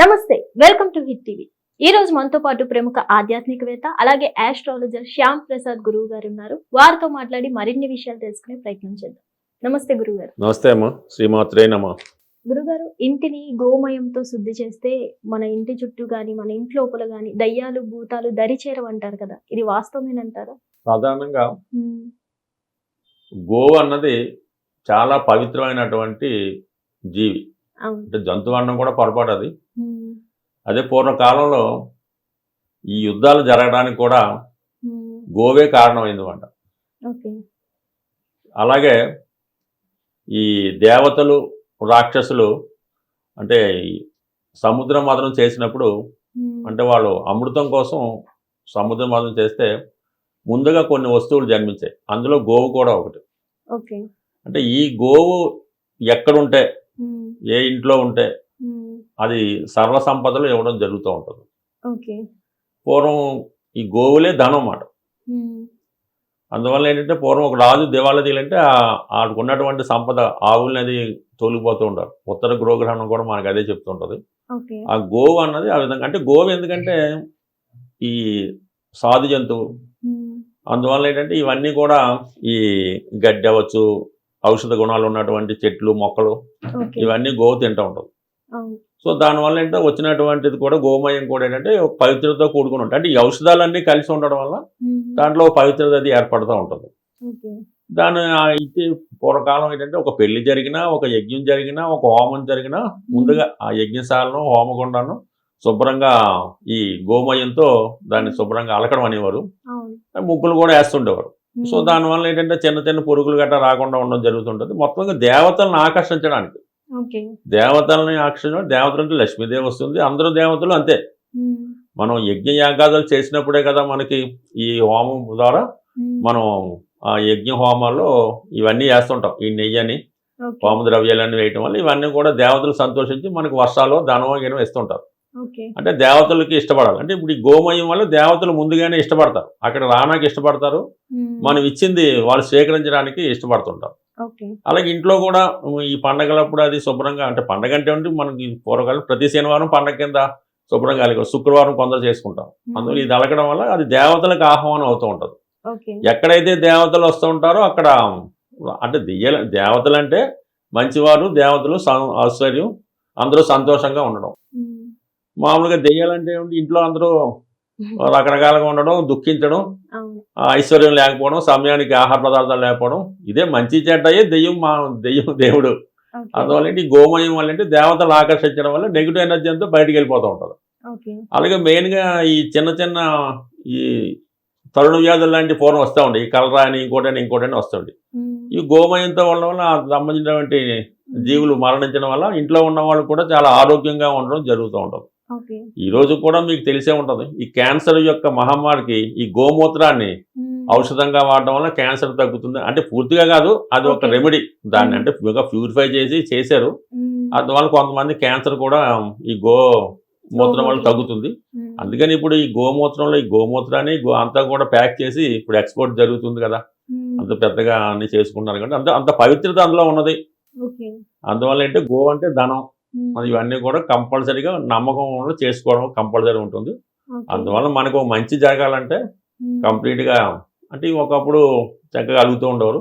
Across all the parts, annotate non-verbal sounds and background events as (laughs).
నమస్తే welcome to hit TV. ఈ రోజు మనతో పాటు ప్రముఖ ఆధ్యాత్మికవేత్త అలాగే ఆస్ట్రాలజర్ శ్యామ్ ప్రసాద్ గురువు గారు ఉన్నారు. వారితో మాట్లాడి మరిన్ని విషయాలు తెలుసుకునే ప్రయత్నం చేద్దాం. నమస్తే గురువు గారు నమస్తే అమ్మ శ్రీమాత్రే నమ. గురుగారు ఇంటిని గోమయంతో శుద్ధి చేస్తే మన ఇంటి చుట్టూ గాని మన ఇంటి లోపల గాని దయ్యాలు భూతాలు దరి చేరవంటారు కదా. ఇది వాస్తవమేనంటారా సాధారణంగా గోవు అన్నది చాలా పవిత్రమైనటువంటి జీవి. అంటే జంతువు అన్నం కూడా పొరపాటు అది. అదే పూర్వకాలంలో ఈ యుద్ధాలు జరగడానికి కూడా ఉమ్, గోవే కారణమైందన్నమాట. ఓకే అలాగే ఈ దేవతలు రాక్షసులు అంటే సముద్ర మదనం చేసినప్పుడు ఉమ్, అంటే వాళ్ళు అమృతం కోసం సముద్ర మదనం చేస్తే ముందుగా కొన్ని వస్తువులు జన్మించాయి. అందులో గోవు కూడా ఒకటి. ఓకే అంటే ఈ గోవు ఎక్కడుంటే ఉమ్, ఏ ఇంట్లో ఉంటే అది సర్వ సంపదలు ఇవ్వడం జరుగుతూ ఉంటుంది. పూర్వం ఈ గోవులే ధనం అన్నమాట. అందువల్ల ఏంటంటే పూర్వం ఒక రాజు దివాళా తీయాలంటే ఉన్నటువంటి సంపద ఆవుల్ని అది తోలిపోతూ ఉంటారు. ఉత్తర గృహగ్రహణం కూడా మనకు అదే చెప్తుంటుంది. ఆ గోవు అన్నది ఆ విధంగా అంటే గోవు ఎందుకంటే ఈ సాధు జంతువు. అందువల్ల ఏంటంటే ఇవన్నీ కూడా ఈ గడ్డి అవ్వచ్చు ఔషధ గుణాలు ఉన్నటువంటి చెట్లు మొక్కలు ఇవన్నీ గోవు తింటూ ఉంటుంది. సో దానివల్ల ఏంటంటే వచ్చినటువంటిది కూడా గోమయం కూడా ఏంటంటే ఒక పవిత్రతతో కూడుకుని ఉంటుంది అంటే ఈ ఔషధాలన్నీ కలిసి ఉండడం వల్ల దాంట్లో ఒక పవిత్రత అది ఏర్పడుతూ ఉంటుంది. దాని ఇంటి పూర్వకాలం ఏంటంటే ఒక పెళ్ళి జరిగినా ఒక యజ్ఞం జరిగినా ఒక హోమం జరిగినా ముందుగా ఆ యజ్ఞశాలను హోమగుండాను శుభ్రంగా ఈ గోమయంతో దాన్ని శుభ్రంగా అలకడం అనేవారు. ముగ్గులు కూడా వేస్తుండేవారు. సో దానివల్ల ఏంటంటే చిన్న చిన్న పురుగులు గట్రా రాకుండా ఉండడం జరుగుతుంటుంది. మొత్తంగా దేవతలను ఆకర్షించడానికి దేవతలని ఆకర్షించడం దేవతలు అంటే లక్ష్మీదేవి వస్తుంది. అందరూ దేవతలు అంతే. మనం యజ్ఞ యాగాదులు చేసినప్పుడే కదా మనకి ఈ హోమం ద్వారా మనం ఆ యజ్ఞ హోమాల్లో ఇవన్నీ వేస్తుంటాం. ఈ నెయ్యని హోమ ద్రవ్యాలన్నీ వేయటం వల్ల ఇవన్నీ కూడా దేవతలు సంతోషించి మనకు వర్షాలు ధనం గినం ఇస్తుంటారు. అంటే దేవతలకి ఇష్టపడాలి. అంటే ఇప్పుడు ఈ గోమయం వల్ల దేవతలు ముందుగానే ఇష్టపడతారు. అక్కడ రానాకి ఇష్టపడతారు. మనం ఇచ్చింది వాళ్ళు స్వీకరించడానికి ఇష్టపడుతుంటారు. అలాగే ఇంట్లో కూడా ఈ పండగలప్పుడు అది శుభ్రంగా అంటే పండగ అంటే మనకి పూర్వకాలం ప్రతి శనివారం పండగ కింద శుభ్రంగా అలగ శుక్రవారం కొందరు చేసుకుంటాం. అందులో ఇది అలగడం వల్ల అది దేవతలకు ఆహ్వానం అవుతూ ఉంటుంది. ఎక్కడైతే దేవతలు వస్తూ ఉంటారో అక్కడ అంటే దెయ్యాల దేవతలు అంటే మంచివారు దేవతలు ఐశ్వర్యం అందరూ సంతోషంగా ఉండడం. మామూలుగా దెయ్యాలంటే ఇంట్లో అందరూ రకరకాలుగా ఉండడం దుఃఖించడం ఐశ్వర్యం లేకపోవడం సమయానికి ఆహార పదార్థాలు లేకపోవడం ఇదే మంచి చెడ్డయే దెయ్యం మా దెయ్యం దేవుడు. అందువల్ల ఏంటి గోమయం వల్ల ఏంటి? దేవతలు ఆకర్షించడం వల్ల నెగిటివ్ ఎనర్జీ అంతా బయటికి వెళ్ళిపోతూ ఉంటుంది. అలాగే మెయిన్గా ఈ చిన్న చిన్న ఈ తరుణ వ్యాధులు లాంటి పూర్వం వస్తూ ఉంటాయి ఈ కలరా అని ఇంకోటని ఇంకోటని వస్తుంది ఉమ్, ఈ గోమయంతో ఉండడం వల్ల సంబంధించినటువంటి జీవులు మరణించడం వల్ల ఇంట్లో ఉన్న వాళ్ళు కూడా చాలా ఆరోగ్యంగా ఉండడం జరుగుతూ ఉంటుంది. ఈ రోజు కూడా మీకు తెలిసే ఉంటుంది. ఈ క్యాన్సర్ యొక్క మహమ్మారికి ఈ గోమూత్రాన్ని ఔషధంగా వాడడం వల్ల క్యాన్సర్ తగ్గుతుంది. అంటే పూర్తిగా కాదు అది ఒక. రెమెడీ. దాన్ని. అంటే ప్యూరిఫై చేసి చేశారు. అందువల్ల కొంతమంది క్యాన్సర్ కూడా ఈ గో మూత్రం వల్ల. తగ్గుతుంది. అందుకని ఇప్పుడు ఈ గోమూత్రంలో ఈ గోమూత్రాన్ని గో అంతా కూడా ప్యాక్ చేసి ఇప్పుడు ఎక్స్పోర్ట్ జరుగుతుంది కదా. అంత పెద్దగా అన్ని చేసుకుంటున్నారు కాబట్టి అంత అంత పవిత్రత అందులో ఉన్నది. అందువల్ల ఏంటంటే గో అంటే ధనం. అది ఇవన్నీ కూడా కంపల్సరీగా నమ్మకం చేసుకోవడం కంపల్సరీ ఉంటుంది. అందువల్ల మనకు మంచి జరగాలంటే కంప్లీట్గా అంటే ఒకప్పుడు చక్కగా అలుగుతూ ఉండేవారు.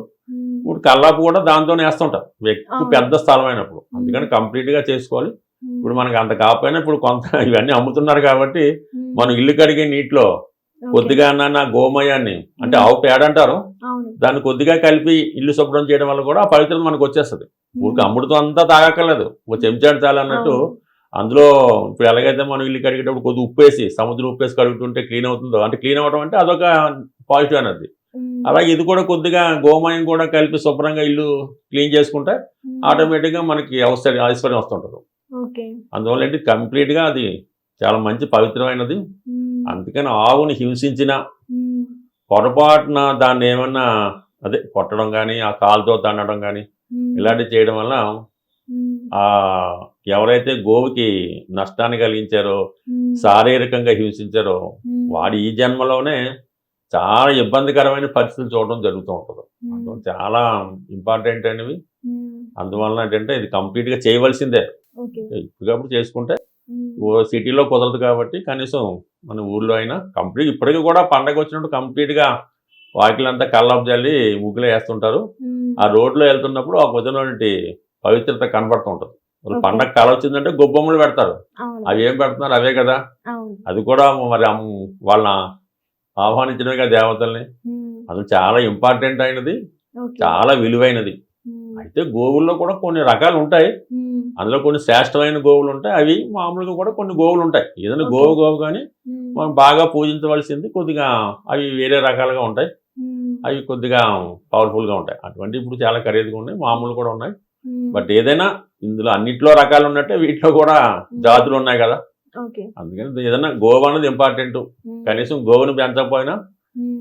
ఇప్పుడు కల్లాపు కూడా దాంతోనే వేస్తుంటారు. ఎక్కువ అవును. పెద్ద స్థలం అయినప్పుడు. అందుకని కంప్లీట్గా చేసుకోవాలి. ఇప్పుడు మనకి అంత కాకపోయినా ఇప్పుడు కొంత (laughs) ఇవన్నీ అమ్ముతున్నారు కాబట్టి మనం ఇల్లు కడిగే నీటిలో. కొద్దిగా అన్న గోమయాన్ని అంటే. ఆవు పేడ అంటారు దాన్ని కొద్దిగా కలిపి ఇల్లు శుభ్రం చేయడం వల్ల కూడా ఆ పవిత్రత మనకు వచ్చేస్తుంది. ఊరికి అమృతం అంతా తాగక్కర్లేదు. ఒక చెంచాడు చాలు అన్నట్టు అవును. అందులో ఇప్పుడు ఎలాగైతే మనం ఇల్లు కడిగేటప్పుడు కొద్దిగా ఉప్పు వేసి సముద్రం ఉప్పు వేసి కడుగుతుంటే క్లీన్ అవుతుందో అంటే క్లీన్ అవ్వడం అంటే అదొక పాజిటివ్ ఉమ్, అలాగే ఇది కూడా కొద్దిగా గోమయం కూడా కలిపి శుభ్రంగా ఇల్లు క్లీన్ చేసుకుంటే ఆటోమేటిక్గా మనకి ఐశ్వర్యం ఐశ్వర్యం వస్తుంటుంది. ఓకే. అందువల్ల ఏంటి కంప్లీట్గా అది చాలా మంచి పవిత్రమైనది. అందుకని ఆవుని హింసించిన పొరపాటున దాన్ని ఏమన్నా అదే కొట్టడం కానీ ఆ కాలుతో తన్నడం కానీ ఇలాంటివి చేయడం వల్ల ఆ ఎవరైతే గోవుకి నష్టాన్ని కలిగించారో శారీరకంగా హింసించారో వాడి ఈ జన్మలోనే చాలా ఇబ్బందికరమైన పరిస్థితులు చూడడం జరుగుతూ ఉంటుంది. చాలా ఇంపార్టెంట్ అనేవి. అందువలన ఏంటంటే ఇది కంప్లీట్గా చేయవలసిందే. ఇప్పటికప్పుడు చేసుకుంటే సిటీలో కుదరదు కాబట్టి కనీసం మన ఊర్లో అయినా కంప్లీట్ ఇప్పటికీ కూడా పండగ వచ్చినప్పుడు కంప్లీట్గా వాకిలంతా కల్లాపు జల్లి ముగ్గులు వేస్తుంటారు. ఆ రోడ్లో వెళ్తున్నప్పుడు ఆ కుదిరినటువంటి పవిత్రత కనబడుతూ ఉంటుంది వాళ్ళు. పండగ కాలం వచ్చిందంటే గొబ్బొమ్మలు పెడతారు. అవి ఏం పెడుతున్నారు? అవే కదా. అది కూడా మరి వాళ్ళని ఆహ్వానించడమే కదా దేవతల్ని. అది చాలా ఇంపార్టెంట్ అయినది. చాలా విలువైనది. అయితే గోవుల్లో కూడా కొన్ని రకాలు ఉంటాయి. అందులో కొన్ని శ్రేష్టమైన గోవులు ఉంటాయి. అవి మామూలుగా కూడా కొన్ని గోవులు ఉంటాయి. ఏదైనా. గోవు గోవు కానీ మనం బాగా పూజించవలసింది కొద్దిగా అవి వేరే రకాలుగా ఉంటాయి. అవి కొద్దిగా పవర్ఫుల్గా ఉంటాయి. అటువంటి ఇప్పుడు చాలా ఖరీదుగా ఉన్నాయి మామూలు కూడా ఉన్నాయి. బట్ ఏదైనా ఇందులో అన్నిట్లో రకాలు ఉన్నట్టే వీటిలో కూడా జాతులు ఉన్నాయి కదా. అందుకని ఏదైనా గోవు అన్నది ఇంపార్టెంట్ కనీసం గోవుని పెంచకపోయినా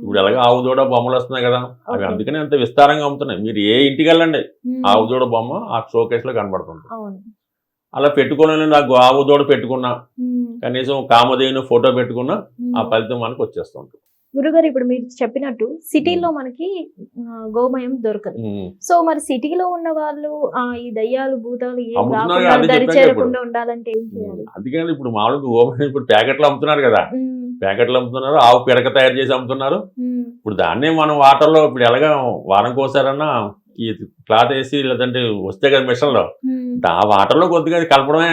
ఇప్పుడు ఎలాగో ఆవు దూడ బొమ్మలు వస్తున్నాయి కదా అవి. అందుకనే అంత విస్తారంగా అమ్ముతున్నాయి. మీరు ఏ ఇంటికి వెళ్ళండి ఆవు దూడ బొమ్మ ఆ షోకేస్లో కనబడుతుంది. అలా పెట్టుకుని నాకు ఆవు దూడ పెట్టుకున్నా కనీసం కామధేను ఫోటో పెట్టుకున్నా. ఆ ఫలితం మనకు వచ్చేస్తుంది. గురుగారు ఇప్పుడు మీరు చెప్పినట్టు సిటీలో మనకి గోమయం దొరకదు. సో మరి సిటీలో ఉన్న వాళ్ళు ఈ దయ్యాలు భూతాలు ఉండాలంటే ఏం చేయాలి? అందుకని ఇప్పుడు మామూలుగా గోమయం ఇప్పుడు ప్యాకెట్లు అమ్ముతున్నారు కదా. ప్యాకెట్లు అమ్ముతున్నారు ఆవు పిడక తయారు చేసి అమ్ముతున్నారు. ఇప్పుడు దాన్నే మనం వాటర్లో ఇప్పుడు ఎలాగా వారంకి ఒకసారన్నా ఈ క్లాత్ వేసి లేదంటే వస్తే కదా మిషన్లో. ఆ వాటర్లో కొద్దిగా అది కలపడమే.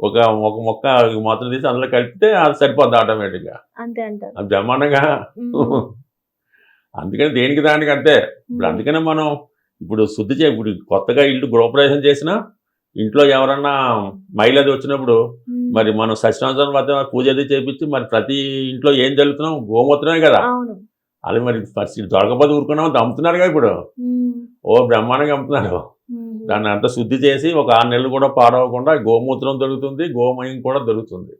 ఒక ఒక మొక్క మొత్తం తీసి అందులో కలిపితే అది సరిపోద్ది ఆటోమేటిక్గా. అది బ్రహ్మాండంగా. అందుకని దేనికి దానికి అంతే. ఇప్పుడు అందుకనే మనం ఇప్పుడు శుద్ధి చే ఇప్పుడు కొత్తగా ఇల్లు గృహప్రవేశం చేసినా ఇంట్లో ఎవరన్నా అది వచ్చినప్పుడు మరి మనం సత్యనారాయణ వద్ద పూజ అది చేపించి మరి ప్రతి ఇంట్లో ఏం జరుగుతున్నాం గోమూత్రమే కదా. అది మరి ఫస్ట్ దొరకపోతే ఊరుకున్నాం అమ్ముతున్నారు కదా ఇప్పుడు. ఓ బ్రహ్మాండంగా అమ్ముతున్నారు దాన్ని అంతా శుద్ధి చేసి ఒక ఆరు నెలలు కూడా పాడవకుండా గోమూత్రం దొరుకుతుంది గోమయం కూడా దొరుకుతుంది.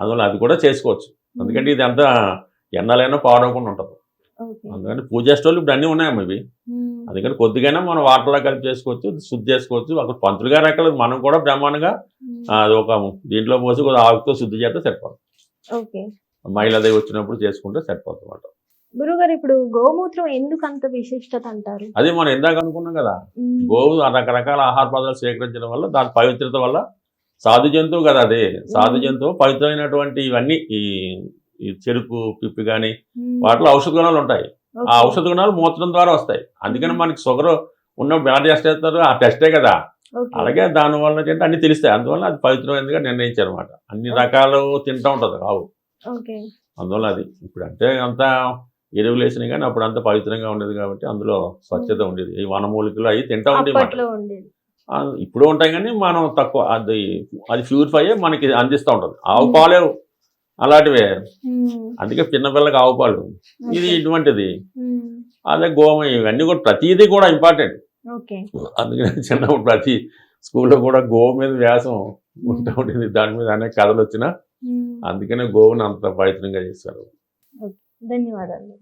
అందువల్ల అది కూడా చేసుకోవచ్చు. ఎందుకంటే ఇది అంతా ఎన్నాలైనా పాడవకుండా ఉంటుంది. అందుకని పూజా స్టోర్లు ఇప్పుడు అన్నీ ఉన్నాయమ్మ ఇవి. అందుకని కొద్దిగానే మనం వాటర్లో కలిపి చేసుకోవచ్చు శుద్ధి చేసుకోవచ్చు. అక్కడ పంతులు గారు ఎక్కడ మనం కూడా బ్రహ్మాండంగా అది ఒక దీంట్లో పోసి కొద్దిగా ఆకుతో శుద్ధి చేస్తే సరిపోతుంది ఓకే. మహిళది వచ్చినప్పుడు చేసుకుంటే సరిపోతుంది అనమాట గురుగారు ఇప్పుడు గోమూత్రం ఎందుకు అంత విశిష్టత అంటారు? అదే మనం ఇందాక అనుకున్నాం కదా. గోవు రకరకాల ఆహార పదార్థాలు సేకరించడం వల్ల దాని పవిత్రత వల్ల సాధు జంతువు కదా అది. సాధు. జంతువు పవిత్రమైనటువంటి ఇవన్నీ ఈ చెరుకు పిప్పి కానీ వాటిలో ఔషధ గుణాలు ఉంటాయి. ఆ. ఔషధ గుణాలు మూత్రం ద్వారా వస్తాయి. అందుకని మ్మ్. మనకి షుగర్ ఉన్నప్పుడు ఎలా టెస్ట్ చేస్తారు ఆ టెస్టే కదా. అలాగే దాని వల్ల ఏంటంటే అన్ని తెలుస్తాయి. అందువల్ల అది పవిత్రమైనదిగా నిర్ణయించారు అనమాట అన్ని రకాలు తింటూ ఉంటుంది ఆవు. అందువల్ల అది ఇప్పుడు అంటే అంత ఎరువులు వేసినాయి కానీ అప్పుడు అంత పవిత్రంగా ఉండేది కాబట్టి అందులో స్వచ్ఛత ఉండేది. ఈ వనమూలికలు అవి తింటా ఉండేవి ఇప్పుడు ఉంటాయి కానీ మనం తక్కువ అది అది ప్యూరిఫై అయ్యి మనకి అందిస్తూ ఉంటుంది. ఆవు మ్మ్. పాలే అలాంటివే. అందుకే చిన్నపిల్లకి ఆవు పాలు. ఇది. ఇటువంటిది. అదే గోమయం ఇవన్నీ కూడా ప్రతిదీ కూడా ఇంపార్టెంట్ అందుకని చిన్నప్పుడు ప్రతి స్కూల్లో కూడా గోవు మీద వ్యాసం ఉంటా ఉండేది. దాని మీద అనేక కథలు వచ్చినా అందుకనే గోవుని అంత పవిత్రంగా చేస్తారు. ధన్యవాదాలు.